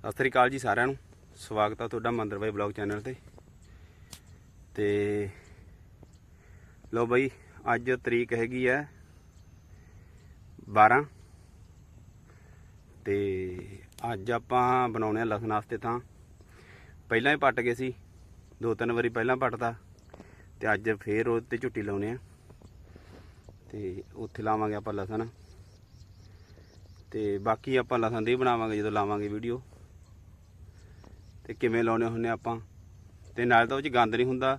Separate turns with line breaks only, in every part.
ਸਤਿ ਸ੍ਰੀ ਅਕਾਲ ਜੀ ਸਾਰਿਆਂ ਨੂੰ। ਸਵਾਗਤ ਆ ਤੁਹਾਡਾ ਮੰਦਰ ਬਾਈ ਬਲੌਗ ਚੈਨਲ ਤੇ। ਤੇ ਲੋ ਬਾਈ, ਅੱਜ ਤਰੀਕ ਹੈਗੀ ਹੈ 12 ਤੇ ਅੱਜ ਆਪਾਂ ਬਣਾਉਣੇ ਆ ਲਸਣ ਵਾਸਤੇ ਤਾਂ ਪਹਿਲਾਂ ਹੀ ਪੱਟ ਗਏ ਸੀ। ਦੋ ਤਿੰਨ ਵਾਰੀ ਪਹਿਲਾਂ ਪੱਟਦਾ ਤੇ ਅੱਜ ਫੇਰ ਉਹ ਤੇ ਝੁੱਟੀ ਲਾਉਣੇ ਆ। ਤੇ ਉੱਥੇ ਲਾਵਾਂਗੇ ਆਪਾਂ ਲਸਣ। ਤੇ ਬਾਕੀ ਆਪਾਂ ਲਸਣ ਦੇ ਬਣਾਵਾਂਗੇ ਜਦੋਂ ਲਾਵਾਂਗੇ ਵੀਡੀਓ। ਤੇ ਕਿਵੇਂ ਲਾਉਣੇ ਹੁੰਨੇ ਆਪਾਂ? ਤੇ ਨਾਲੇ ਤਾਂ ਉਹ ਚ ਗੰਦ ਨਹੀਂ ਹੁੰਦਾ,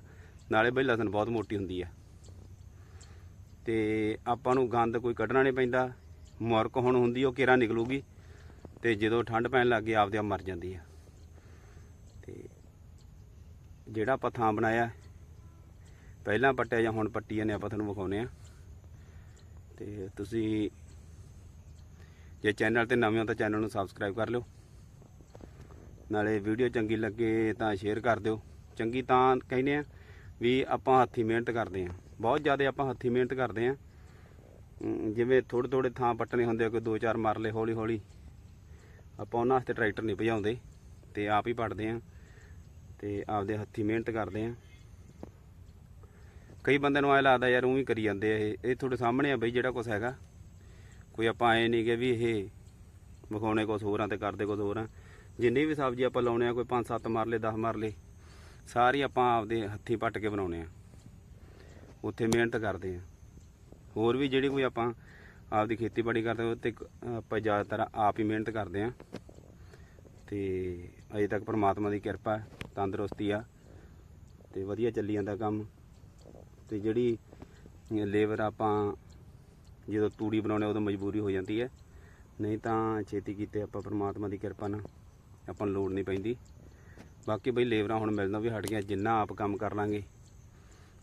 ਨਾਲੇ ਬਈ ਲਸਣ ਬਹੁਤ ਮੋਟੀ ਹੁੰਦੀ ਆ। ਤੇ ਆਪਾਂ ਨੂੰ ਗੰਦ ਕੋਈ ਕੱਢਣਾ ਨਹੀਂ ਪੈਂਦਾ। ਮੁਰਕ ਹੁਣ ਹੁੰਦੀ ਉਹ ਕਿਰਾ ਨਿਕਲੂਗੀ। ਤੇ ਜਦੋਂ ਠੰਡ ਪੈਣ ਲੱਗ ਗਈ, ਆਪਦੇ ਆਪ ਮਰ ਜਾਂਦੀ ਆ। ਤੇ ਜਿਹੜਾ ਆਪਾਂ ਥਾਂ ਬਣਾਇਆ, ਪਹਿਲਾਂ ਪੱਟਿਆ ਜਾਂ ਹੁਣ ਪੱਟੀ ਜਾਂਦੇ ਆਪਾਂ ਤੁਹਾਨੂੰ ਵਿਖਾਉਨੇ ਆ। ਤੇ ਤੁਸੀਂ ਜੇ ਚੈਨਲ ਤੇ ਨਵੇਂ ਹੋ ਤਾਂ ਚੈਨਲ ਨੂੰ ਸਬਸਕ੍ਰਾਈਬ ਕਰ ਲਿਓ। ਨਾਲੇ ਵੀਡੀਓ ਚੰਗੀ ਲੱਗੇ ਤਾਂ ਸ਼ੇਅਰ ਕਰ ਦਿਓ। ਚੰਗੀ ਤਾਂ ਕਹਿੰਦੇ ਆ ਵੀ ਆਪਾਂ ਹੱਥੀ ਮਿਹਨਤ ਕਰਦੇ ਆ ਬਹੁਤ ਜ਼ਿਆਦਾ ਆਪਾਂ ਹੱਥੀ ਮਿਹਨਤ ਕਰਦੇ ਆ ਜਿਵੇਂ ਥੋੜੇ ਥੋੜੇ ਥਾਂ ਪੱਟਣੇ ਹੁੰਦੇ ਆ, ਕੋਈ ਦੋ ਚਾਰ ਮਰਲੇ ਹੌਲੀ ਹੌਲੀ। ਆਪਾਂ ਉਹਨਾਂ ਵਾਸਤੇ ਟਰੈਕਟਰ ਨਹੀਂ ਭਜਾਉਂਦੇ ਤੇ ਆਪ ਹੀ ਪੱਟਦੇ ਆ ਤੇ ਆਪਦੇ ਹੱਥੀ ਮਿਹਨਤ ਕਰਦੇ ਆ ਕਈ ਬੰਦੇ ਨੂੰ ਐ ਲੱਗਦਾ ਯਾਰ ਉਹ ਵੀ ਕਰੀ ਜਾਂਦੇ ਆ ਇਹ। ਇਹ ਤੁਹਾਡੇ ਸਾਹਮਣੇ ਆ ਬਈ ਜਿਹੜਾ ਕੁਝ ਹੈਗਾ। ਕੋਈ ਆਪਾਂ ਐ ਨਹੀਂ ਕਿ ਵੀ ਇਹ ਵਿਖਾਉਣੇ ਕੁਝ ਹੋਰਾਂ ਤੇ ਕਰਦੇ ਕੁਝ ਹੋਰਾਂ ਜਿੰਨੀ ਵੀ ਸਬਜ਼ੀ ਆਪਾਂ ਲਾਉਣੇ ਆ, ਕੋਈ 5-7 ਮਰਲੇ 10 ਮਰਲੇ ਸਾਰੀ ਆਪਾਂ ਆਪਦੇ ਹੱਥੀਂ ਪੱਟ ਕੇ ਬਣਾਉਣੇ ਆ। ਉੱਥੇ ਮਿਹਨਤ ਕਰਦੇ ਆ। ਹੋਰ ਵੀ ਜਿਹੜੀ ਕੋਈ ਆਪਾਂ ਆਪਦੀ ਖੇਤੀਬਾੜੀ ਕਰਦੇ ਉਹ ਤੇ ਆਪਾਂ ਜ਼ਿਆਦਾਤਰ ਆਪ ਹੀ ਮਿਹਨਤ ਕਰਦੇ ਆ। ਤੇ ਅਜੇ ਤੱਕ ਪਰਮਾਤਮਾ ਦੀ ਕਿਰਪਾ, ਤੰਦਰੁਸਤੀ ਆ, ਤੇ ਵਧੀਆ ਚੱਲੀ ਜਾਂਦਾ ਕੰਮ। ਤੇ ਜਿਹੜੀ ਲੇਬਰ ਆਪਾਂ ਜਦੋਂ ਤੂੜੀ ਬਣਾਉਣੇ ਉਦੋਂ ਮਜਬੂਰੀ ਹੋ ਜਾਂਦੀ ਹੈ ਨਹੀਂ ਤਾਂ ਛੇਤੀ ਕੀਤੇ ਆਪਾਂ ਪਰਮਾਤਮਾ ਦੀ ਕਿਰਪਾ ਨਾਲ। ਆਪਾਂ ਨੂੰ ਲੋੜ ਨਹੀਂ ਪੈਂਦੀ। ਬਾਕੀ ਬਈ ਲੇਬਰਾਂ ਹੁਣ ਮਿਲਣਾ ਵੀ ਹਟ ਗਿਆ ਜਿੰਨਾ ਆਪ ਕੰਮ ਕਰ ਲਾਂਗੇ,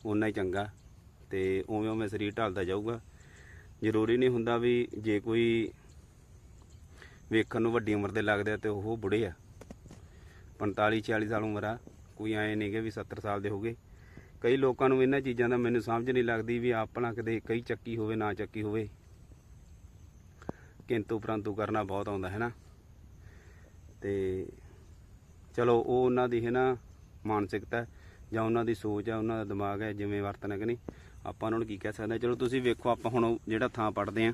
ਓਨਾ ਹੀ ਚੰਗਾ। ਤੇ ਉਵੇਂ ਉਵੇਂ ਸਰੀਰ ਢਲਦਾ ਜਾਊਗਾ। ਜ਼ਰੂਰੀ ਨਹੀਂ ਹੁੰਦਾ ਵੀ ਜੇ ਕੋਈ ਵੇਖਣ ਨੂੰ ਵੱਡੀ ਉਮਰ ਦੇ ਲੱਗਦੇ ਆ ਤੇ ਉਹ ਬੁੜੇ ਆ। 45 46 ਸਾਲ ਉਮਰ ਆ। ਕੋਈ ਐ ਨਹੀਂ ਕਿ ਵੀ 70 ਸਾਲ ਦੇ ਹੋਗੇ ਕਈ ਲੋਕਾਂ ਨੂੰ ਇਹਨਾਂ ਚੀਜ਼ਾਂ ਦਾ ਮੈਨੂੰ ਸਮਝ ਨਹੀਂ ਲੱਗਦੀ ਵੀ ਆਪਣਾ ਕਦੇ ਕਈ ਚੱਕੀ ਹੋਵੇ, ਨਾ ਚੱਕੀ ਹੋਵੇ। ਕਿੰਤੂ ਪਰੰਤੂ ਕਰਨਾ ਬਹੁਤ ਆਉਂਦਾ, ਹੈ ਨਾ? ਤੇ ਚਲੋ ਉਹ ਉਹਨਾਂ ਦੀ ਹੈ ਨਾ ਮਾਨਸਿਕਤਾ ਜਾਂ ਉਹਨਾਂ ਦੀ ਸੋਚ ਹੈ, ਉਹਨਾਂ ਦਾ ਦਿਮਾਗ ਹੈ, ਜਿਵੇਂ ਵਰਤਣਾ ਕਿ ਨਹੀਂ, ਆਪਾਂ ਉਹਨਾਂ ਨੂੰ ਕੀ ਕਹਿ ਸਕਦੇ ਹਾਂ। ਚਲੋ ਤੁਸੀਂ ਵੇਖੋ, ਆਪਾਂ ਹੁਣ ਉਹ ਜਿਹੜਾ ਥਾਂ ਪੜਦੇ ਆ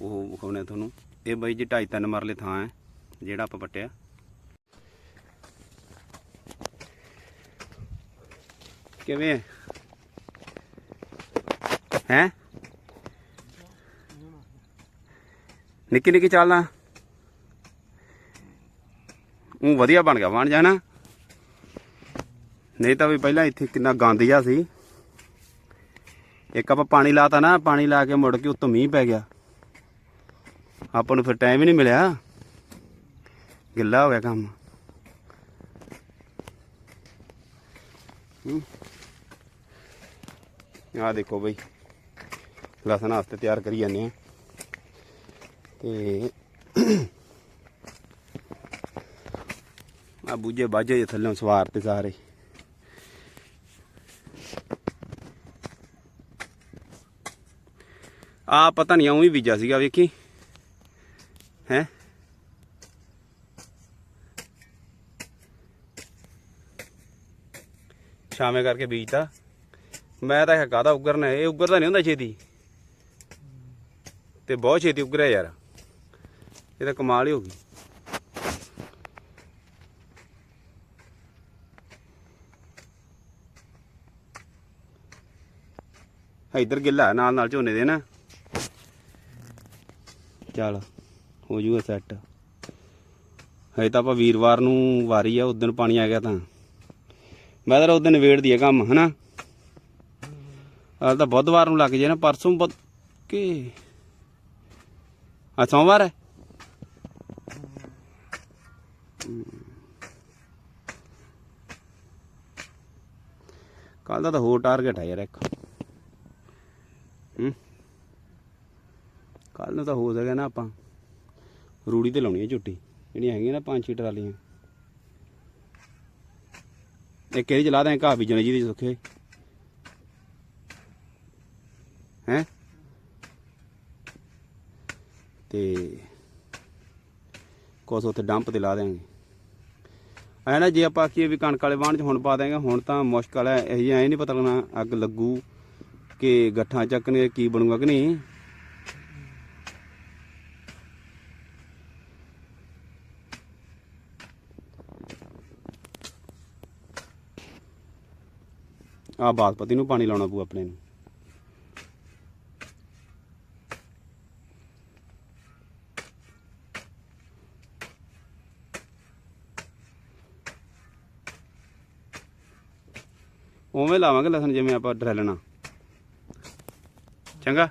ਉਹ ਵਿਖਾਉਣੇ ਆ ਤੁਹਾਨੂੰ। ਇਹ ਬਾਈ ਜੀ ਢਾਈ ਤਿੰਨ ਮਰਲੇ ਥਾਂ ਹੈ, ਜਿਹੜਾ ਆਪਾਂ ਪੱਟਿਆ। ਕਿਵੇਂ ਹੈ? ਨਿੱਕੀ ਨਿੱਕੀ ਚੱਲਦਾ ਉਹ ਵਧੀਆ ਬਣ ਗਿਆ ਬਣ ਜਾਣਾ ਨਹੀਂ ਤਾਂ ਵੀ ਪਹਿਲਾਂ ਇੱਥੇ ਕਿੰਨਾ ਗੰਦ ਜਿਹਾ ਸੀ। ਇੱਕ ਆਪਾਂ ਪਾਣੀ ਲਾਤਾ ਨਾ, ਪਾਣੀ ਲਾ ਕੇ ਮੁੜ ਕੇ ਉੱਤੋਂ ਮੀਂਹ ਪੈ ਗਿਆ। ਆਪਾਂ ਨੂੰ ਫਿਰ ਟਾਈਮ ਹੀ ਨਹੀਂ ਮਿਲਿਆ। ਗਿੱਲਾ ਹੋ ਗਿਆ ਕੰਮ। ਆ ਦੇਖੋ ਬਈ। ਲਸਣ ਵਾਸਤੇ ਤਿਆਰ ਕਰੀ ਜਾਂਦੇ ਆ। ਤੇ ਆ ਬੂਝੇ ਬਾਝੇ ਜਿਹੇ ਥੱਲੋਂ ਸਵਾਰ ਤੇ ਸਾਰੇ। ਆ ਪਤਾ ਨਹੀਂ ਉਵੇਂ ਬੀਜਾ ਸੀਗਾ, ਵੇਖੀ। ਹੈ? ਛਾਵੇਂ ਕਰਕੇ ਬੀਜਤਾ। ਮੈਂ ਤਾਂ ਇਹ ਕਾਹਦਾ ਉਗਰਨਾ, ਇਹ ਉਗਰਦਾ ਨਹੀਂ ਹੁੰਦਾ ਛੇਤੀ। ਤੇ ਬਹੁਤ ਛੇਤੀ ਉਗਰਿਆ ਯਾਰ। ਇਹ ਤਾਂ ਕਮਾਲ ਹੀ ਹੋ ਗਈ। ਇਧਰ ਗਿੱਲਾ ਨਾਲ ਨਾਲ ਝੋਨੇ ਦੇ ਨਾ। ਚੱਲ, ਹੋ ਜੂਗਾ ਸੈੱਟ ਹਜੇ ਤਾਂ ਆਪਾਂ ਵੀਰਵਾਰ ਨੂੰ ਵਾਰੀ ਆ, ਉਸ ਦਿਨ ਪਾਣੀ ਆ ਗਿਆ ਤਾਂ। ਮੈਂ ਤਾਂ ਉਸ ਦਿਨ ਦੀ ਆ ਕੰਮ, ਹਨਾ? ਆ ਤਾਂ ਬੁੱਧਵਾਰ ਨੂੰ ਲੱਗ ਜੇ ਨਾ, ਪਰਸੋਂ ਬੁੱਧ ਕਿ? ਆ ਸੋਮਵਾਰ ਹੈ? ਕੱਲ ਦਾ ਤਾਂ ਹੋਰ ਟਾਰਗੇਟ ਹੈ ਯਾਰ ਇੱਕ ਹੂੰ ਕੱਲ ਨੂੰ ਤਾਂ ਹੋ ਸਕਿਆ ਨਾ ਆਪਾਂ। ਰੂੜੀ ਤੇ ਲਾਉਣੀ ਹੈ ਝੁੱਟੀ। ਜਿਹੜੀਆਂ ਹੈਗੀਆਂ ਨਾ ਪੰਜ ਛੇ ਟਰਾਲੀਆਂ। ਇੱਕ ਇਹਦੀ ਚਲਾ ਦਾਂ ਘਾਹ ਬੀਜਣੇ ਜਿਹਦੀ ਸੁੱਖੇ। ਹੈ? ਤੇ ਕੁਛ ਉੱਥੇ ਡੰਪ ਤੇ ਲਾ ਦੇਾਂਗੇ ਐ ਨਾ ਜੇ ਆਪਾਂ ਆਖੀਏ ਵੀ ਕਣਕ ਵਾਲੇ ਵਾਹਣ 'ਚ ਹੁਣ ਪਾ ਦੇਂਗੇ ਹੁਣ ਤਾਂ ਮੁਸ਼ਕਲ ਹੈ। ਇਹ ਐ ਨਹੀਂ ਪਤਾ ਲੱਗਣਾ ਅੱਗ ਲੱਗੂ ਕਿ ਗੱਠਾਂ ਚੱਕਣੇ ਕੀ ਬਣੂਗਾ ਕਿ ਨਹੀਂ। ਆ ਬਾਸਪਤੀ ਨੂੰ ਪਾਣੀ ਲਾਉਣਾ ਪਊ ਆਪਣੇ ਨੂੰ। ਉਵੇਂ ਲਾਵਾਂਗੇ ਲਸਣ ਜਿਵੇਂ ਆਪਾਂ ਡਰੈਲਣਾ ਚੰਗਾ?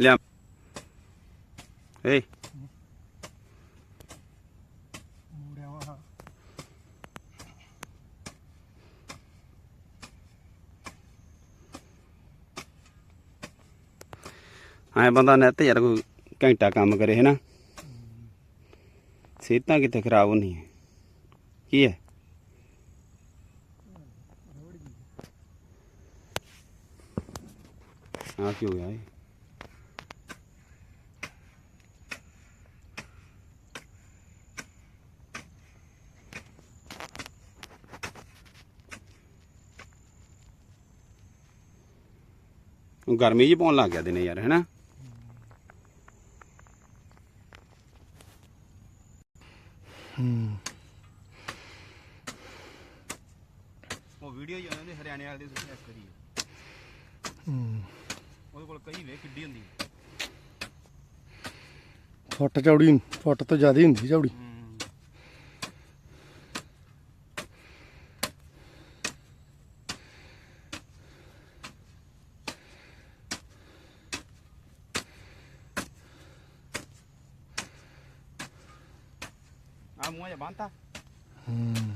ਲਿਆ। ਏ
ਮੂੜਿਆ ਵਾ
ਐ ਬੰਦਾ ਨੈਟ ਤੇ ਯਾਰ ਕੋਈ ਘੰਟਾ ਕੰਮ ਕਰੇ ਹੈ ਨਾ ਸਿਹਤਾਂ ਕਿਤੇ ਖਰਾਬ ਹੁੰਦੀਆਂ। ਕੀ ਹੈ ਆ ਕੀ ਹੋ ਗਿਆ ਇਹ ਉਹ ਗਰਮੀ ਜੀ ਪਾਉਣ ਲੱਗ ਗਿਆ ਦਿਨੇ ਯਾਰ, ਹੈਨਾ? ਉਹ ਵੀਡੀਓ ਹੀ ਉਹਨਾਂ ਦੇ ਹਰਿਆਣੇ ਵਾਲੇ ਦੇ ਤੁਸੀਂ ਚੈੱਕ ਕਰੀ
ਹੂੰ।
ਉਹਦੇ ਕੋਲ ਕਈ ਵੇ ਕਿੱਡੀ ਹੁੰਦੀ
ਫੁੱਟ ਚੌੜੀ ਫੁੱਟ ਤੋਂ ਜ਼ਿਆਦਾ ਹੁੰਦੀ ਚੌੜੀ।
ਆ ਮੂੰਹ ਜਾਂ ਬੰਨਤਾ।
ਹੂੰ।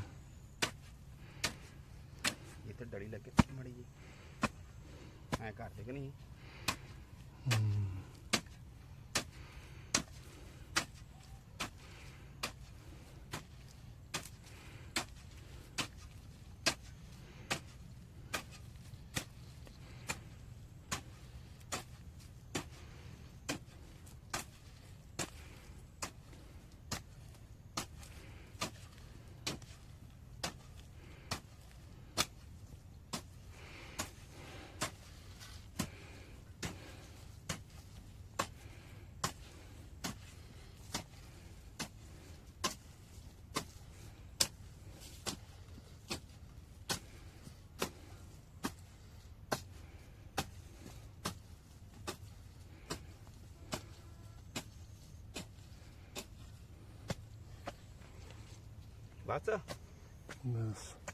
ਇੱਥੇ ਡੜੀ ਲੱਗੇ ਮੜੀ ਜੀ ਐ ਕਰ ਦੇ ਕਿ ਨਹੀਂ? mata.
Nossa.